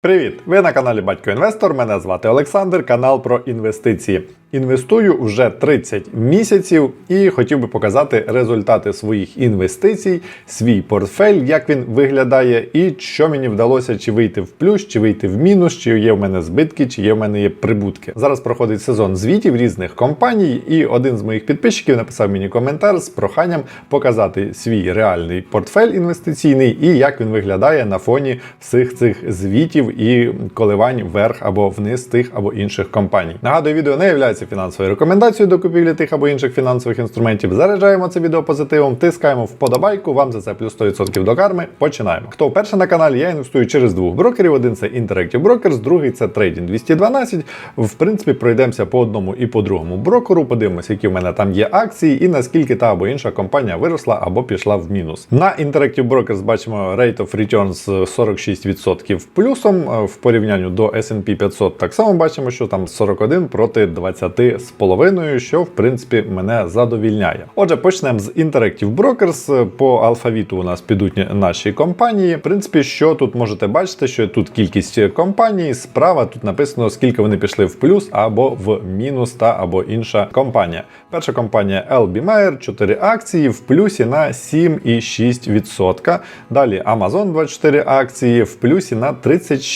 Привіт! Ви на каналі Батько Інвестор. Мене звати Олександр, канал про інвестиції. Інвестую вже 30 місяців і хотів би показати результати своїх інвестицій, свій портфель, як він виглядає, і що мені вдалося чи вийти в плюс, чи вийти в мінус, чи є в мене збитки, чи є в мене є прибутки. Зараз проходить сезон звітів різних компаній, і один з моїх підписчиків написав мені коментар з проханням показати свій реальний портфель інвестиційний і як він виглядає на фоні всіх цих звітів і коливань вверх або вниз тих або інших компаній. Нагадую, відео не є фінансовою рекомендацією до купівлі тих або інших фінансових інструментів. Заряджаємо це відео позитивом, тискаємо вподобайку. Вам за це плюс 100% до карми. Починаємо. Хто вперше на каналі? Я інвестую через двох брокерів. Один це Interactive Brokers, другий це Trading 212. В принципі, пройдемося по одному і по другому брокеру. Подивимося, які в мене там є акції, і наскільки та або інша компанія виросла або пішла в мінус. На Interactive Brokers бачимо rate of returns 46% плюсом в порівнянні до S&P 500. Так само бачимо, що там 41 проти 20 з половиною, що в принципі мене задовільняє. Отже, почнемо з Interactive Brokers. По алфавіту у нас підуть наші компанії. В принципі, що тут можете бачити, що тут кількість компаній, справа тут написано, скільки вони пішли в плюс або в мінус та або інша компанія. Перша компанія LB Meyer, 4 акції в плюсі на 7,6%. Далі Amazon 24 акції в плюсі на 36%.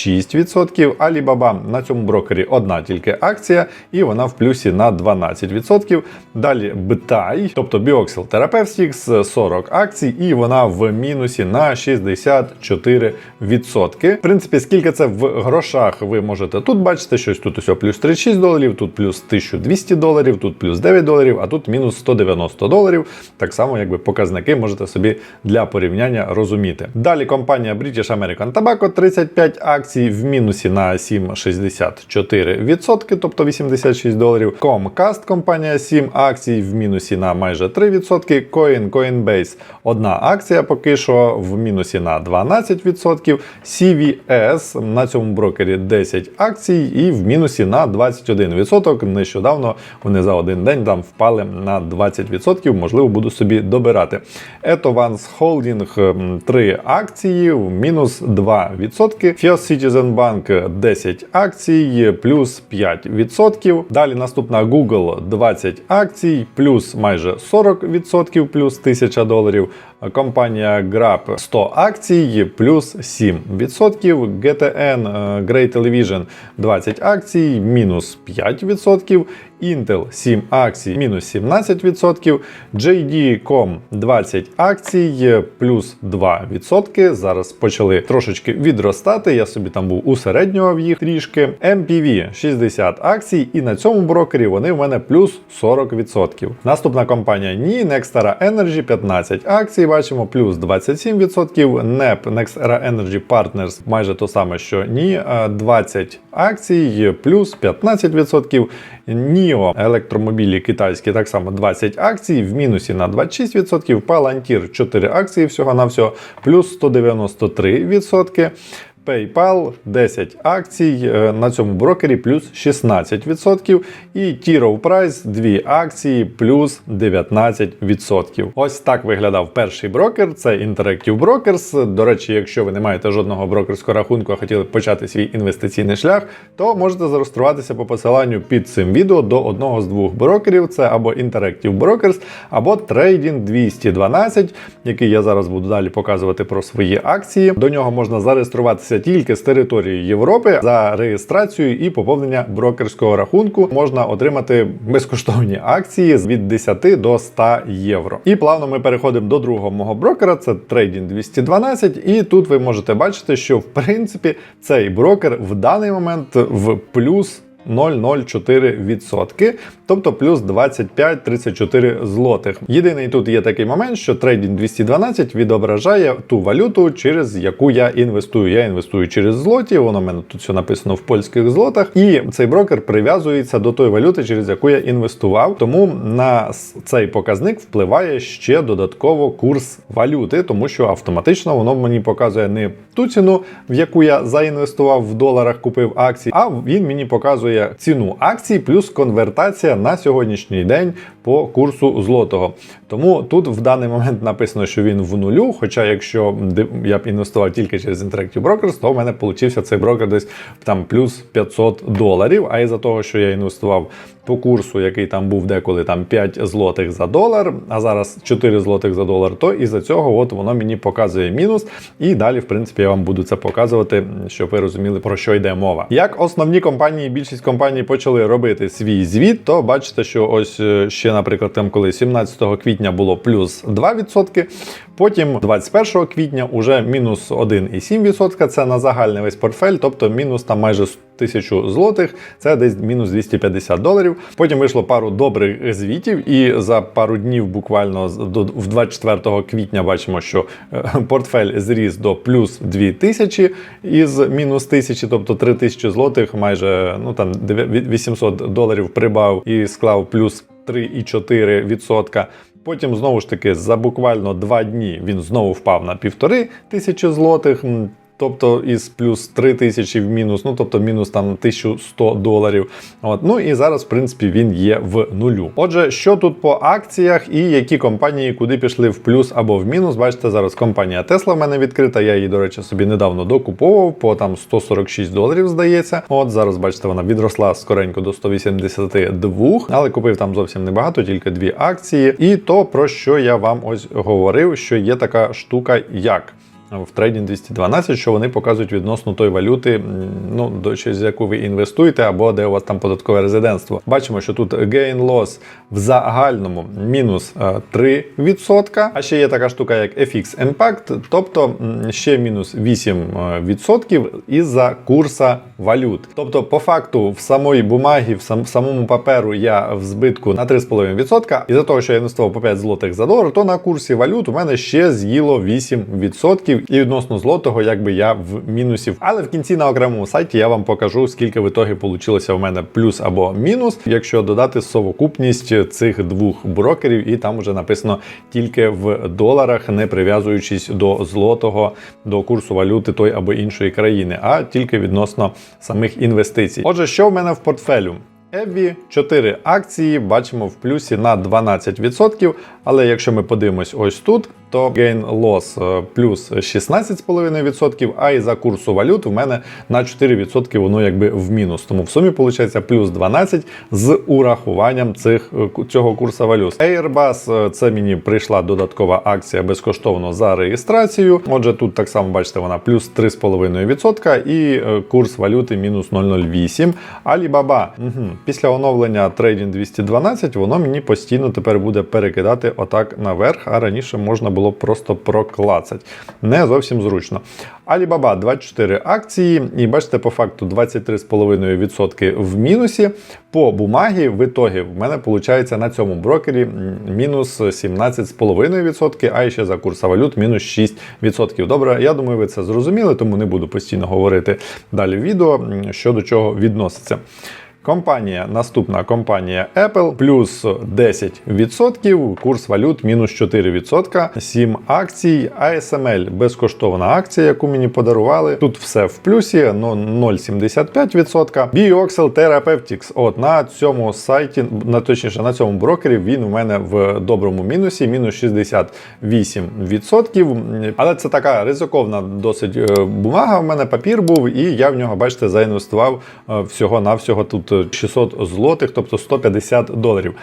Alibaba на цьому брокері одна тільки акція, і вона в плюсі на 12%. Далі BTAI, тобто Bioxyl Therapeutics, 40 акцій, і вона в мінусі на 64%. В принципі, скільки це в грошах, ви можете тут бачити, щось тут ось плюс 36 доларів, тут плюс 1200 доларів, тут плюс 9 доларів, а тут мінус 190 доларів. Так само, якби показники можете собі для порівняння розуміти. Далі компанія British American Tobacco 35 акцій в мінусі на 7,64%, тобто 86 доларів. Comcast компанія 7 акцій в мінусі на майже 3%. Coin Coinbase одна акція поки що в мінусі на 12%. CVS на цьому брокері 10 акцій і в мінусі на 21%. Нещодавно вони за один день там впали на 20%. Можливо, буду собі добирати. Etowans Holding 3 акції в мінус 2%. Fios Citizen Bank 10 акцій плюс 5%. Далі наступна Google 20 акцій, плюс майже 40%, плюс 1000 доларів. Компанія Grab 100 акцій, плюс 7%. GTN е, Great Television 20 акцій, мінус 5%. Intel 7 акцій, мінус 17%. JD.com 20 акцій, плюс 2%. Зараз почали трошечки відростати. Я собі там був усереднював їх трішки. MPV 60 акцій, і на цьому брокері вони в мене плюс 40%. Наступна компанія NI, Nextera Energy 15 акцій. Бачимо, плюс 27%. NEP Nextera Energy Partners майже то саме, що ні, 20 акцій, плюс 15%. NIO електромобілі китайські так само 20 акцій, в мінусі на 26%. Palantir 4 акції всього на всього, плюс 193%. PayPal 10 акцій е, на цьому брокері плюс 16%. І T. Rowe Price 2 акції плюс 19%. Ось так виглядав перший брокер. Це Interactive Brokers. До речі, якщо ви не маєте жодного брокерського рахунку, а хотіли почати свій інвестиційний шлях, то можете зареєструватися по посиланню під цим відео до одного з двох брокерів: це або Interactive Brokers, або Trading 212, який я зараз буду далі показувати про свої акції. До нього можна зареєструватися тільки з території Європи за реєстрацію і поповнення брокерського рахунку можна отримати безкоштовні акції від 10 до 100 євро. І плавно ми переходимо до другого мого брокера. Це Trading 212. І тут ви можете бачити, що в принципі цей брокер в даний момент в плюс. 0,04%, тобто плюс 25-34 злотих. Єдиний тут є такий момент, що Trading 212 відображає ту валюту, через яку я інвестую. Я інвестую через злоті, воно в мене тут все написано в польських злотах, і цей брокер прив'язується до тої валюти, через яку я інвестував. Тому на цей показник впливає ще додатково курс валюти, тому що автоматично воно мені показує не ту ціну, в яку я заінвестував в доларах, купив акції, а він мені показує ціну акції плюс конвертація на сьогоднішній день по курсу злотого. Тому тут в даний момент написано, що він в нулю. Хоча, якщо я б інвестував тільки через Interactive Brokers, то в мене получився цей брокер десь там плюс 500 доларів. А із-за того, що я інвестував по курсу, який там був деколи там 5 злотих за долар, а зараз 4 злотих за долар, то із-за цього от воно мені показує мінус. І далі, в принципі, я вам буду це показувати, щоб ви розуміли, про що йде мова. Як основні компанії, більшість компаній почали робити свій звіт, то бачите, що ось е, ще, наприклад, там, коли 17 квітня було плюс 2%, потім 21 квітня уже мінус 1,7%. Це на загальний весь портфель, тобто мінус там майже 1000 злотих, це десь мінус 250 доларів. Потім вийшло пару добрих звітів, і за пару днів, буквально в 24 квітня, бачимо, що е, портфель зріс до плюс 2000 із мінус 1000, тобто 3000 злотих, майже ну там 800 доларів прибав і склав плюс 3,4%. Потім знову ж таки за буквально два дні він знову впав на півтори тисячі злотих. Тобто із плюс 3 тисячі в мінус, ну тобто мінус там 1100 доларів. От. Ну і зараз, в принципі, він є в нулю. Отже, що тут по акціях і які компанії куди пішли в плюс або в мінус? Бачите, зараз компанія Tesla в мене відкрита. Я її, до речі, собі недавно докуповував по там 146 доларів, здається. От зараз, бачите, вона відросла скоренько до 182, але купив там зовсім небагато, тільки дві акції. І то про що я вам ось говорив, що є така штука, як в трейдінг 212, що вони показують відносно той валюти, ну до через яку ви інвестуєте, або де у вас там податкове резидентство. Бачимо, що тут gain loss в загальному мінус е, 3%. А ще є така штука, як FX Impact, тобто ще мінус 8% із-за курса валют. Тобто, по факту, в самої бумагі, в сам, самому паперу я в збитку на 3,5%. І за того, що я інвестував по 5 злотих за долар, то на курсі валют у мене ще з'їло 8%. І відносно злотого, якби я в мінусі. Але в кінці на окремому сайті я вам покажу, скільки в ітогі получилося в мене плюс або мінус, якщо додати совокупність цих двох брокерів, і там вже написано тільки в доларах, не прив'язуючись до злотого, до курсу валюти той або іншої країни, а тільки відносно самих інвестицій. Отже, що в мене в портфелю? Еві 4 акції бачимо в плюсі на 12%. Але якщо ми подивимось ось тут, то gain loss е, плюс 16,5%, а і за курсу валют в мене на 4% воно якби в мінус. Тому в сумі виходить плюс 12 з урахуванням цих, е, цього курсу валют. Airbus е, це мені прийшла додаткова акція безкоштовно за реєстрацію. Отже, тут так само бачите, вона плюс 3,5% і курс валюти мінус 0,08. Alibaba. Угу. Після оновлення Trading 212 воно мені постійно тепер буде перекидати отак наверх, а раніше можна було просто проклацати. Не зовсім зручно. Alibaba 24 акції, і бачите, по факту 23,5% в мінусі. По бумагі в ітогі в мене виходить на цьому брокері мінус 17,5%, а ще за курса валют мінус 6%. Добре, я думаю, ви це зрозуміли, тому не буду постійно говорити далі в відео, що до чого відноситься. Компанія, наступна компанія Apple плюс 10%, курс валют мінус 4%, 7 акцій, ASML безкоштовна акція, яку мені подарували. Тут все в плюсі, ну 0,75%. Bioxel Therapeutics. От на цьому сайті, на точніше на цьому брокері, він у мене в доброму мінусі, мінус 68%. Але це така ризиковна досить е, бумага. У мене папір був, і я в нього, бачите, заінвестував е, всього-навсього тут 600 злотих, тобто 150 доларів.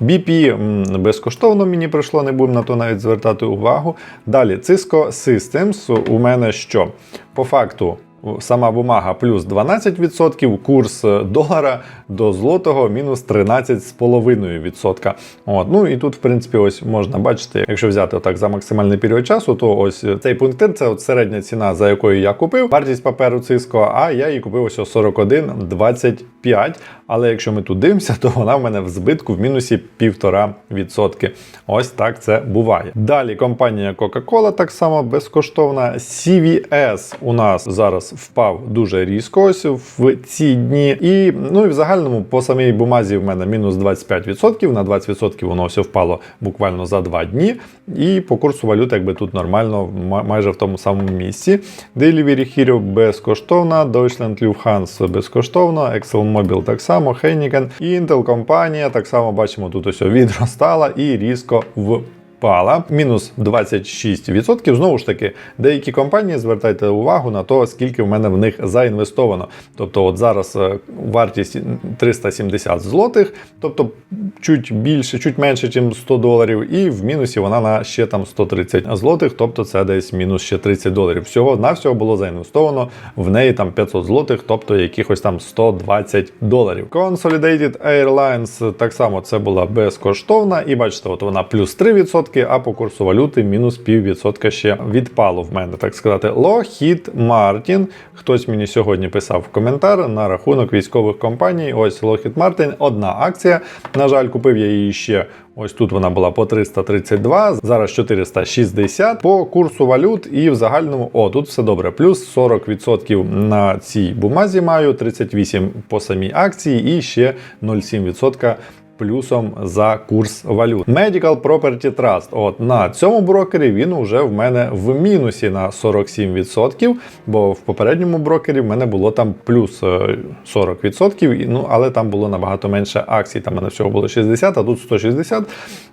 BP безкоштовно мені прийшло, не будемо на то навіть звертати увагу. Далі, Cisco Systems у мене що? По факту. Сама бумага плюс 12%, курс долара до злотого мінус 13,5%. От. Ну і тут, в принципі, ось можна бачити, якщо взяти отак за максимальний період часу, то ось цей пунктир це от середня ціна, за якою я купив. Вартість паперу Cisco, а я її купив ось о 41,25. Але якщо ми тут дивимося, то вона в мене в збитку в мінусі 1,5%. Ось так це буває. Далі компанія Coca-Cola так само безкоштовна. CVS у нас зараз впав дуже різко ось в ці дні. І ну і в загальному по самій бумазі в мене мінус 25%. На 20% воно все впало буквально за 2 дні. І по курсу валют, якби тут нормально, майже в тому самому місці. Delivery Hero безкоштовна, Deutschland Lufthansa безкоштовно, ExxonMobil так само, Heineken, Intel компанія так само бачимо, тут ось відростала і різко в. Впала мінус 26%. Знову ж таки, деякі компанії звертайте увагу на те, скільки в мене в них заінвестовано. Тобто, от зараз е, вартість 370 злотих, тобто чуть більше, чуть менше, ніж 100 доларів, і в мінусі вона на ще там 130 злотих, тобто це десь мінус ще 30 доларів. Всього на всього було заінвестовано в неї там 500 злотих, тобто якихось там 120 доларів. Consolidated Airlines так само це була безкоштовна, і бачите, от вона плюс 3%, а по курсу валюти мінус піввідсотка ще відпало в мене, так сказати. Lockheed Martin. Хтось мені сьогодні писав коментар на рахунок військових компаній. Ось Lockheed Martin, одна акція. На жаль, купив я її ще. Ось тут вона була по 332, зараз 460 по курсу валют і в загальному, о, тут все добре. Плюс 40% на цій бумазі маю, 38 по самій акції і ще 0,7% плюсом за курс валют. Medical Property Trust. От на цьому брокері він вже в мене в мінусі на 47%, бо в попередньому брокері в мене було там плюс е, 40%, ну але там було набагато менше акцій. Там мене всього було 60, а тут 160.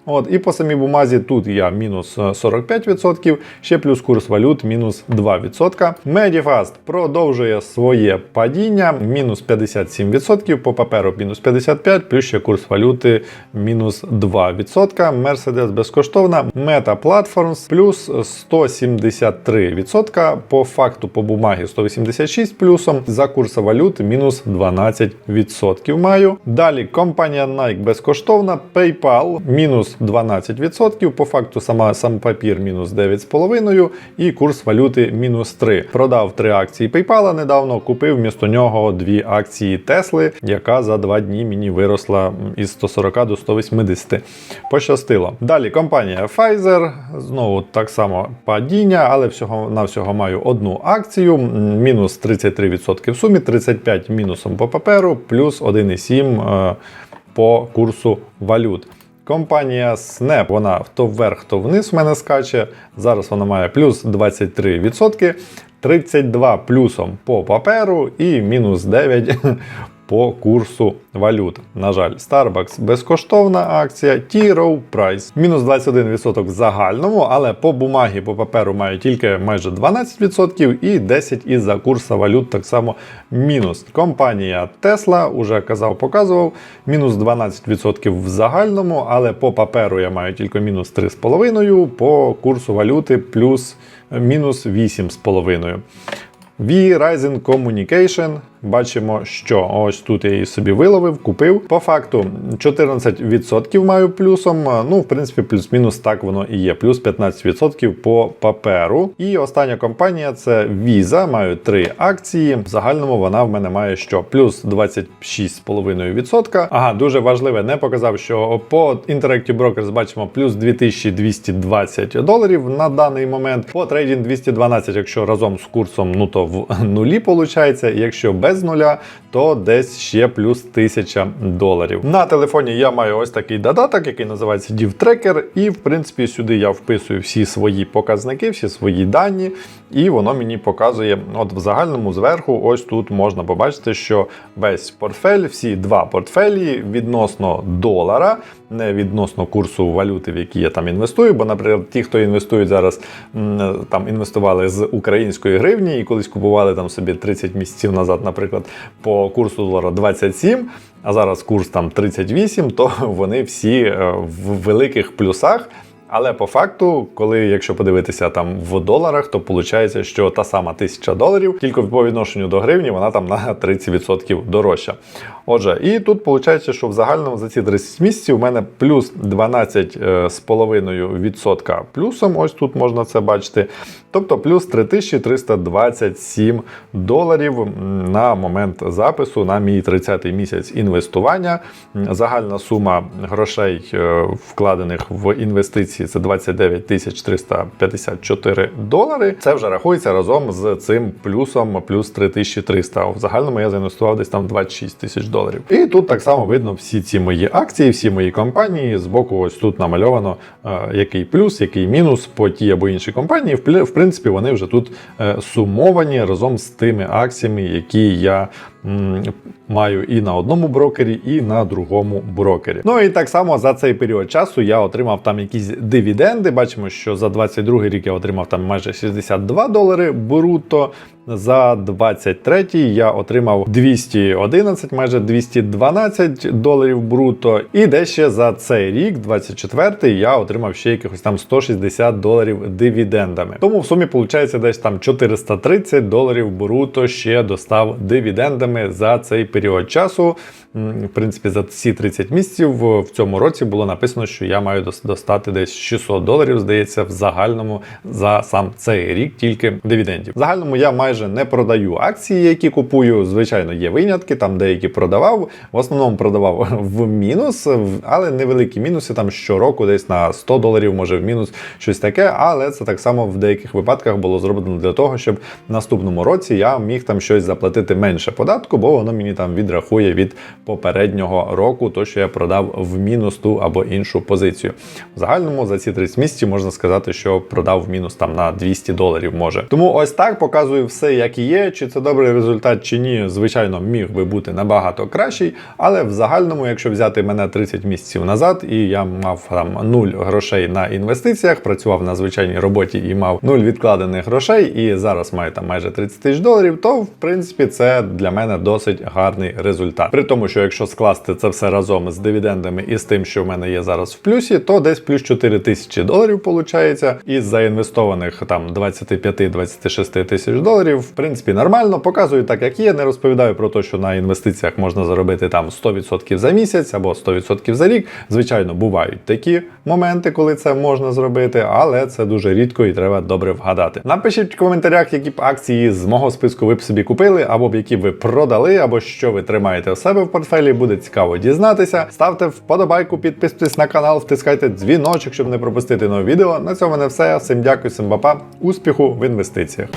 От, і по самій бумазі тут я мінус е, 45%, ще плюс курс валют мінус 2%. Medifast продовжує своє падіння, мінус 57%, по паперу мінус 55%, плюс ще курс валюти мінус 2%. Mercedes безкоштовна. Meta Platforms плюс 173%. По факту по бумагі 186 плюсом. За курсом валют мінус 12% маю. Далі компанія Nike безкоштовна. PayPal мінус 12%. По факту сама сам папір мінус 9,5% і курс валюти мінус 3. Продав три акції PayPal недавно, купив вмісто нього дві акції Тесли, яка за два дні мені виросла із 140 до 180. Пощастило. Далі компанія Pfizer. Знову так само падіння, але всього на всього маю одну акцію. Мінус 33% в сумі, 35 мінусом по паперу, плюс 1,7 е, по курсу валют. Компанія Snap, вона то вверх, то вниз в мене скаче. Зараз вона має плюс 23%, 32 плюсом по паперу і мінус 9 по курсу валют. На жаль, Starbucks безкоштовна акція, T-Row Price мінус 21% в загальному, але по бумагі, по паперу маю тільки майже 12% і 10% із-за курсу валют так само мінус. Компанія Tesla, уже казав, показував, мінус 12% в загальному, але по паперу я маю тільки мінус 3,5%, по курсу валюти плюс мінус 8,5%. V-Rising Communication. Бачимо, що ось тут я її собі виловив, купив. По факту 14% маю плюсом. Ну, в принципі, плюс-мінус так воно і є. Плюс 15% по паперу. І остання компанія це Visa. Маю три акції. В загальному вона в мене має що? Плюс 26,5%. Ага, дуже важливе, не показав, що по Interactive Brokers бачимо плюс 2220 доларів на даний момент. По трейдінг 212, якщо разом з курсом, ну то в нулі виходить. Якщо без нуля, то десь ще плюс 1000 доларів. На телефоні я маю ось такий додаток, який називається DivTracker, і в принципі сюди я вписую всі свої показники, всі свої дані, і воно мені показує, от в загальному зверху, ось тут можна побачити, що весь портфель, всі два портфелі відносно долара, не відносно курсу валюти, в які я там інвестую. Бо, наприклад, ті, хто інвестують зараз, там інвестували з української гривні і колись купували там собі 30 місяців назад, наприклад, по курсу долара 27, а зараз курс там 38, то вони всі е, в великих плюсах. Але по факту, коли якщо подивитися там в доларах, то виходить, що та сама тисяча доларів, тільки по відношенню до гривні, вона там на 30% дорожча. Отже, і тут виходить, що в загальному за ці 30 місяців у мене плюс 12,5% плюсом. Ось тут можна це бачити. Тобто плюс 3327 доларів на момент запису на мій 30-й місяць інвестування. Загальна сума грошей, е, вкладених в інвестиції мінусі це 29 тисяч 354 долари. Це вже рахується разом з цим плюсом плюс 3300. В загальному я заінвестував десь там 26 тисяч доларів. І тут так само видно всі ці мої акції, всі мої компанії. Збоку ось тут намальовано е, який плюс, який мінус по тій або іншій компанії. В, принципі, вони вже тут е, сумовані разом з тими акціями, які я маю і на одному брокері, і на другому брокері. Ну і так само за цей період часу я отримав там якісь дивіденди. Бачимо, що за 22 рік я отримав там майже 62 долари бруто. За 23 я отримав 211, майже 212 доларів бруто. І десь ще за цей рік, 24 я отримав ще якихось там 160 доларів дивідендами. Тому в сумі виходить десь там 430 доларів бруто ще достав дивідендами за цей період часу. В принципі, за ці 30 місяців в цьому році було написано, що я маю достати десь 600 доларів, здається, в загальному за сам цей рік тільки дивідендів. В загальному я майже не продаю акції, які купую. Звичайно, є винятки, там деякі продавав. В основному продавав в мінус, але невеликі мінуси там щороку, десь на 100 доларів, може в мінус щось таке. Але це так само в деяких випадках було зроблено для того, щоб в наступному році я міг там щось заплатити менше податку, бо воно мені там відрахує від попереднього року, то що я продав в мінус ту або іншу позицію. В загальному за ці 30 місяців можна сказати, що продав в мінус там на 200 доларів. Може тому ось так показую все, як і є. Чи це добрий результат, чи ні, звичайно, міг би бути набагато кращий. Але в загальному, якщо взяти мене 30 місяців назад, і я мав там нуль грошей на інвестиціях, працював на звичайній роботі і мав нуль відкладених грошей, і зараз маю там майже 30 тисяч доларів, то в принципі це для мене досить гарний результат. При тому, що якщо скласти це все разом з дивідендами і з тим, що в мене є зараз в плюсі, то десь плюс 4 тисячі доларів виходить. Із заінвестованих там 25-26 тисяч доларів, в принципі, нормально. Показую так, як є. Не розповідаю про те, що на інвестиціях можна заробити там 100% за місяць або 100% за рік. Звичайно, бувають такі моменти, коли це можна зробити, але це дуже рідко і треба добре вгадати. Напишіть в коментарях, які б акції з мого списку ви б собі купили, або б які ви продали, або що ви тримаєте у себе в портфелі. Буде цікаво дізнатися. Ставте вподобайку, підписуйтесь на канал, втискайте дзвіночок, щоб не пропустити нове відео. На цьому не все. Всім дякую, всім папа. Успіху в інвестиціях.